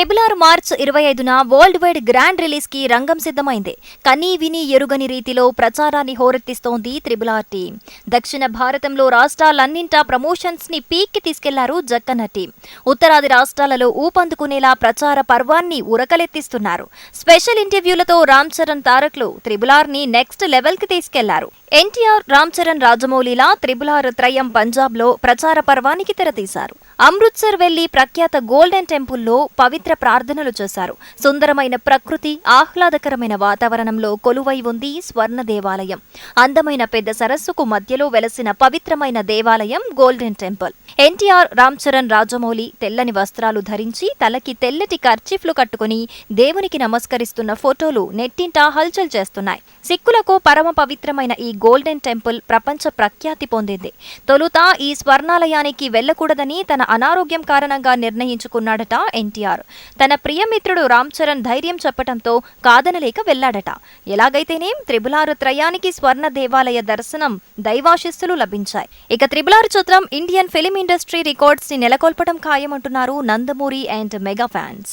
Triple R March ఇరవై ఐదున world wide grand రిలీజ్కి రంగం సిద్ధమైంది. కనీ విని ఎరుగని రీతిలో ప్రచారాన్ని హోరెత్తిస్తోంది త్రిబుల్ ఆర్ టీం దక్షిణ భారతంలో రాష్ట్రాలన్నింటా ప్రమోషన్స్ని పీక్కి తీసుకెళ్ళారు జక్కన్న టీం ఉత్తరాది రాష్ట్రాలలో ఊపందుకునేలా ప్రచార పర్వాన్ని ఉరకలెత్తిస్తున్నారు. స్పెషల్ ఇంటర్వ్యూలతో రామ్ చరణ్ తారక్లు త్రిబుల్ ఆర్ని నెక్స్ట్ లెవెల్కి తీసుకెళ్ళారు. ఎన్టీఆర్ రామ్ చరణ్ రాజమౌళిలా త్రిబుల్ ఆర్ త్రయం పంజాబ్లో ప్రచార పర్వానికి తెరతీశారు. అమృత్సర్ వెళ్ళి ప్రఖ్యాత గోల్డెన్ టెంపుల్లో పవిత్ర ప్రార్థనలు చేశారు. సుందరమైన ప్రకృతి ఆహ్లాదకరమైన వాతావరణంలో కొలువై ఉంది స్వర్ణ దేవాలయం. అందమైన పెద్ద సరస్సుకు మధ్యలో వెలసిన పవిత్రమైన దేవాలయం golden temple NTR Ram Charan Rajamouli తెల్లని వస్త్రాలు ధరించి తలకి తెల్లటి కర్చీఫ్లు కట్టుకుని దేవునికి నమస్కరిస్తున్న ఫోటోలు నెట్టింటా హల్చల్ చేస్తున్నాయి. సిక్కులకు పరమ పవిత్రమైన ఈ గోల్డెన్ టెంపుల్ ప్రపంచ ప్రఖ్యాతి పొందింది. తొలుత ఈ స్వర్ణాలయానికి వెళ్ళకూడదని తన అనారోగ్యం కారణంగా నిర్ణయించుకున్నాడట ఎన్టీఆర్. తన ప్రియమిత్రుడు రామ్ చరణ్ ధైర్యం చెప్పటంతో కాదనలేక వెళ్ళాడట ఎలాగైతేనేం త్రిబులారు త్రయానికి స్వర్ణ దేవాలయ దర్శనం దైవాశిస్సులు లభించాయి. ఇక త్రిబులారు చిత్రం ఇండియన్ ఫిలిం ఇండస్ట్రీ రికార్డ్స్ని నెలకొల్పడం ఖాయమంటున్నారు నందమూరి అండ్ మెగా ఫ్యాన్స్.